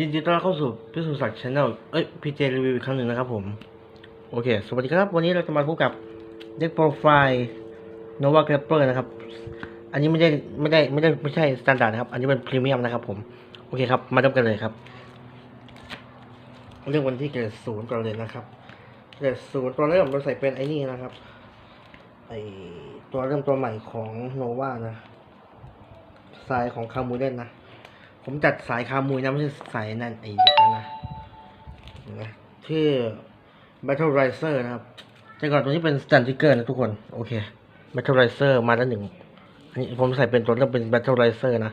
ยินดีต้อนรับเข้าสู่พิสุทธิ์ศักดิ์ชาแนลเอ้ยพีเจรีวิวอีกครั้งหนึ่งนะครับผม โอเค สวัสดีครับ วันนี้เราจะมาพบกับเด็กโปรไฟล์ Nova Grapper นะครับ อันนี้ไม่ได้ไม่ได้ไม่ได้ไม่ใช่สแตนดาร์ดนะครับ อันนี้เป็นพรีเมียมนะครับผม โอเคครับ มาเริ่มกันเลยครับ เรื่องวันที่เกิดศูนย์ก่อนเลยนะครับ เกิดศูนย์ตัวเริ่มเราใส่เป็นไอ้นี่นะครับ ไอตัวเริ่มตัวใหม่ของโนวานะ สายของคามูเล่นนะ ผมจัดสายคามูนะไม่ใช่สายนั่นไอ้เด็กนั่นนะชื่อ Battle Riser นะครับ แต่ก่อนตัวนี้เป็น Stand Trigger นะทุกคน โอเค Battle Riser มาแล้วหนึ่ง อันนี้ผมใส่เป็นตัวเริ่เป็น Battle Riser นะ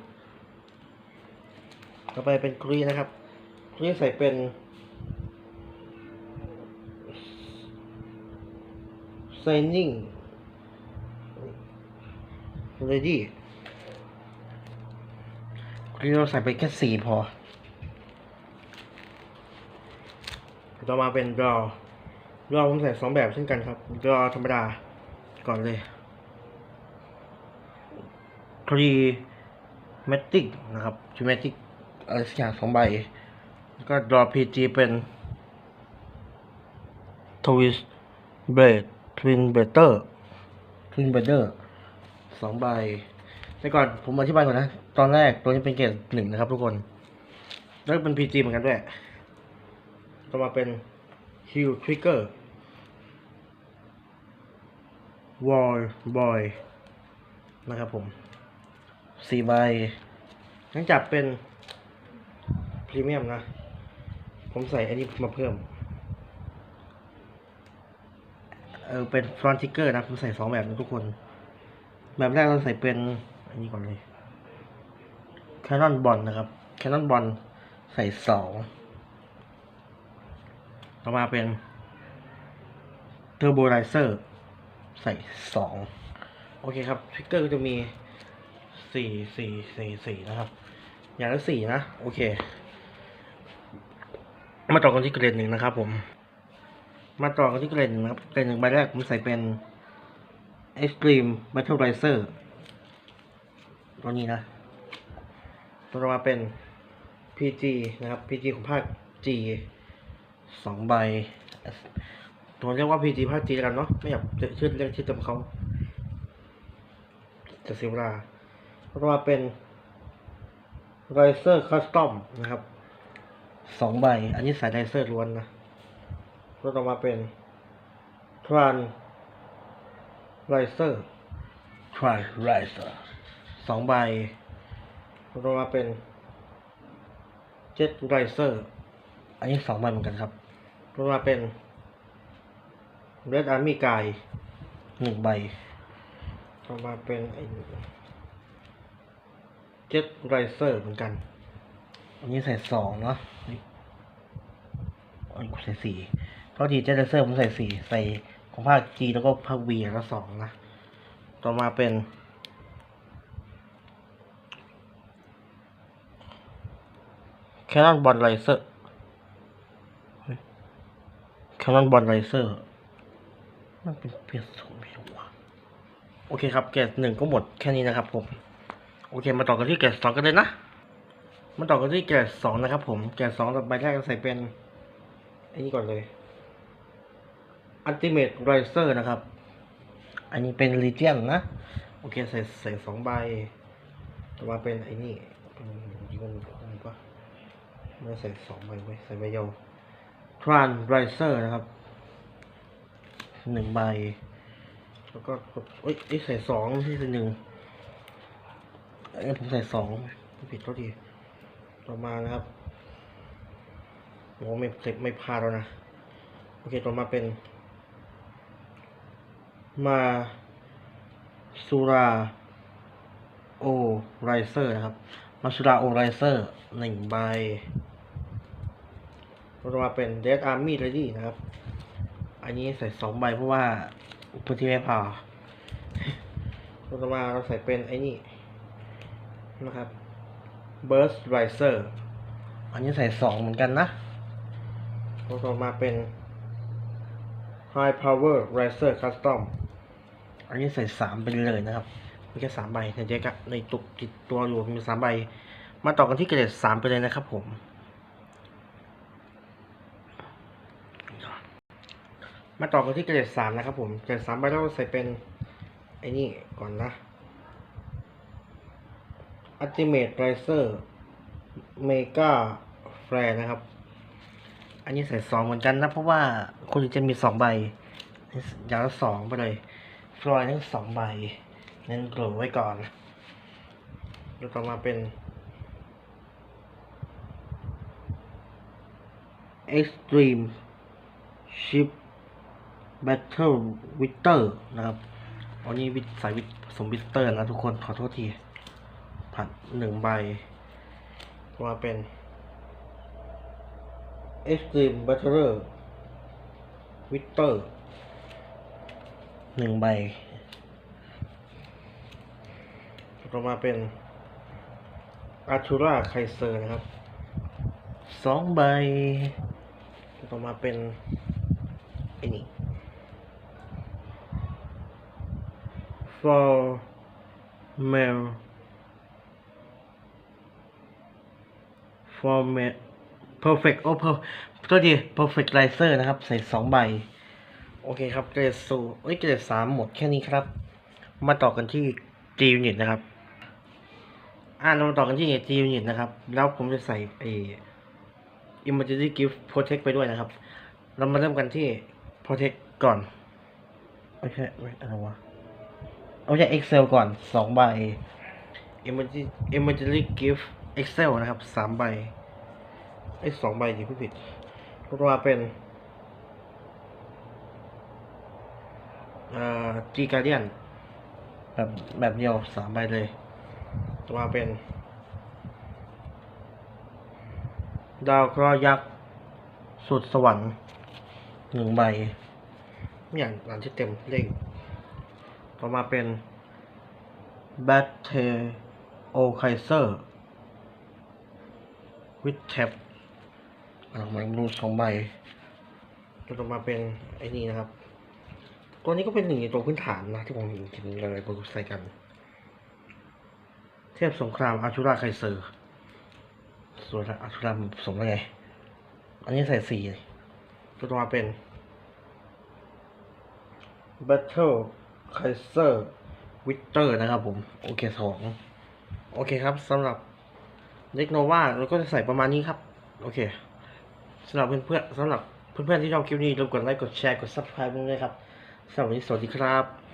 ต่อไปเป็นกรีนะครับกรีใส่เป็น Signing Ready กรีเราใส่ไปแค่สี่พอ ต่อมาเป็น draw draw ผมใส่สองแบบเช่นกันครับ draw ธรรมดาก่อนเลย Trematic นะครับ Trematic อะไรสักอย่างสองใบ แล้วก็ draw PG เป็น Twist Blade Twin Blader Twin Blader สองใบ แต่ก่อนผมอธิบายก่อนนะ ตอนแรกตัวนี้เป็นเกรดหนึ่งนะครับทุกคน แล้วก็เป็น PG เหมือนกันด้วยต่อมาเป็น Heal Trigger Wall Boy นะครับผมสี่ใบทั้งจับเป็นพรีเมียมนะ ผมใส่อันนี้มาเพิ่ม เออเป็นฟรอนติเกอร์นะ ผมใส่สองแบบนะทุกคน แบบแรกเราใส่เป็น อันนี้ก่อนเลยแคนนอนบอลนะครับแคนนอนบอลใส่สองต่อมาเป็นเทอร์โบไ i เซอร์ใส่สองโอเคครับทิกเกอร์ก็จะมีสี่สี่สี่สี่นะครับ อย่างละสี่นะ โอเค มาต่อกันที่เกรดหนึ่งนะครับ ผม มาต่อกันที่เกรดหนึ่งนะครับ เกรดหนึ่งใบแรกผมใส่เป็น Extreme Battle Riser ตัวนี้นะตัวมาเป็น PG นะครับ PG ของภาค G สองใบตัวเรียกว่า PG ภาค G กันเนาะไม่อยากชื่อเรียกชื่อเต็มเขาจะเสียเวลาตัวมาเป็น Riser Custom นะครับสองใบ อันนี้สาย Riser ล้วนนะตัวต่อมาเป็น Tran Riser Tran Riser สองใบต่อมาเป็น Jet Riser อันนี้สองใบเหมือนกันครับต่อมาเป็น Red Army Guy หนึ่งใบต่อมาเป็นไอ้ Jet Riser เหมือนกัน อันนี้ใส่สองเนาะอันนี้กูใส่สี่เพราะทีเจเซอร์ผมใส่สี่ใส่ของภาค G แล้วก็ภาค V แล้วสองนะ ต่อมาเป็น แคนนอนบอลไ i เซอร์แคนนอนบอลไ i เซอร์มันเป็นเปลี่ยนสูงไม่รู้ว่ะโอเคครับเกรดหนึ่งก็หมดแค่นี้นะครับผม โอเคมาต่อกันที่เกรดสองกันเลยนะ มาต่อกันที่เกรดสองนะครับผมเกรดสองต่อไปแรกเราใส่เป็นไอ้นี่ก่อนเลย Ultimate Riser นะครับ อันนี้เป็น Legion นนะ โอเคใส่ใส่สองใบ ต่อมาเป็นไอ้นี่เป็นยิงมันมันก็ ไม่ใส่สองใบไว้ใส่ใบเดียว Tran Riser นะครับหนึ่งใบ แล้วก็กดเอ้ยใส่สองที่ใส่หนึ่งเอ้ผมใส่สองผิดเท่าทีต่อมานะครับโอ้ไม่เสร็จไม่พลาดแล้วนะ โอเคต่อมาเป็น มาสุราโอไรเซอร์นะครับมาสุราโอไรเซอร์หนึ่งใบต่อมาเป็นเดดอาร์มี่เรดี้นะครับ อันนี้ใส่สองใบเพราะว่าพื้นที่ไม่พอต่อมาเราใส่เป็นไอ้นี่นะครับ Burst Riser อันนี้ใส่สองเหมือนกันนะต่อมาเป็น High Power Riser Custom อันนี้ใส่สามไปเลยนะครับ มีแค่สามใบในเด็กอะในตุกติดตัวอยู่มีสามใบ มาต่อกันที่เกรดสามไปเลยนะครับผมมาต่อกันที่เกรดสามนะครับผมเกรดสามใบเราใส่เป็นไอ้นี่ก่อนนะ Ultimate Racer Mega f r a นะครับ อันนี้ใส่สองเหมือนกันนะ เพราะว่าคุณจะมีสองใบอย่างละสองไปเลยฟลอยทั้งสองใบ เน้นกลุ่มไว้ก่อนแล้วต่อมาเป็น Extreme Ship Battle Witter นะครับอันนี้วิทสายวิทสมวิตเตอร์นะทุกคน ขอโทษที ผัดหนึ่งใบต่อมาเป็น Extreme Battler Witter หนึ่งใบ ต่อมาเป็น a r t u r a Kaiser นะครับสองใบต่อมาเป็นไอ้นี่ for male for male perfect โอ้ per ตัวดี perfect riser นะครับ ใส่สองใบ โอเคครับ เกรดสูเอ้ย เกรดสามหมดแค่นี้ครับ มาต่อกันที่ G unit นะครับ อ่าเรามาต่อกันที่ G unit นะครับ แล้วผมจะใส่ไอ้ emergency gift protect ไปด้วยนะครับ เรามาเริ่มกันที่ protect ก่อนไม่ใช่ไม่อะไรวะเอาใช่ excel ก่อนสองใบ emergency emergency gift excel นะครับสามใบไอ้สองใบดิผู้ผิดตัวมาเป็นอ่า G guardian แบบแบบเดียวสามใบเลย มาเป็น ดาวเคราะห์ยักษ์ สุดสวรรค์หนึ่งใบไม่อย่างอ่านที่เต็มเลขต่อมาเป็นแบทเทโอไคเซอร์วิทเทปอ่ามันรูสองใบต่อมาเป็นไอ้นี่นะครับ ตัวนี้ก็เป็นหนึ่งในตัวพื้นฐานนะที่ผมเห็นเห็นหลายๆคนใส่กัน เทพสงครามอาชูราไคเซอร์ส่วนอาชูราสมแล้วไง อันนี้ใส่สี่ตัวต่อมาเป็น Battle Kaiser Witter นะครับผม โอเคสองโอเคครับสำหรับเล็กโนวาเราก็จะใส่ประมาณนี้ครับ โอเคสำหรับเพื่อนๆสำหรับเพื่อนๆที่ชอบคลิปนี้รบกดไลค์กดแชร์กด subscribe ด้วยครับสำหรับวันนี้สวัสดีครับ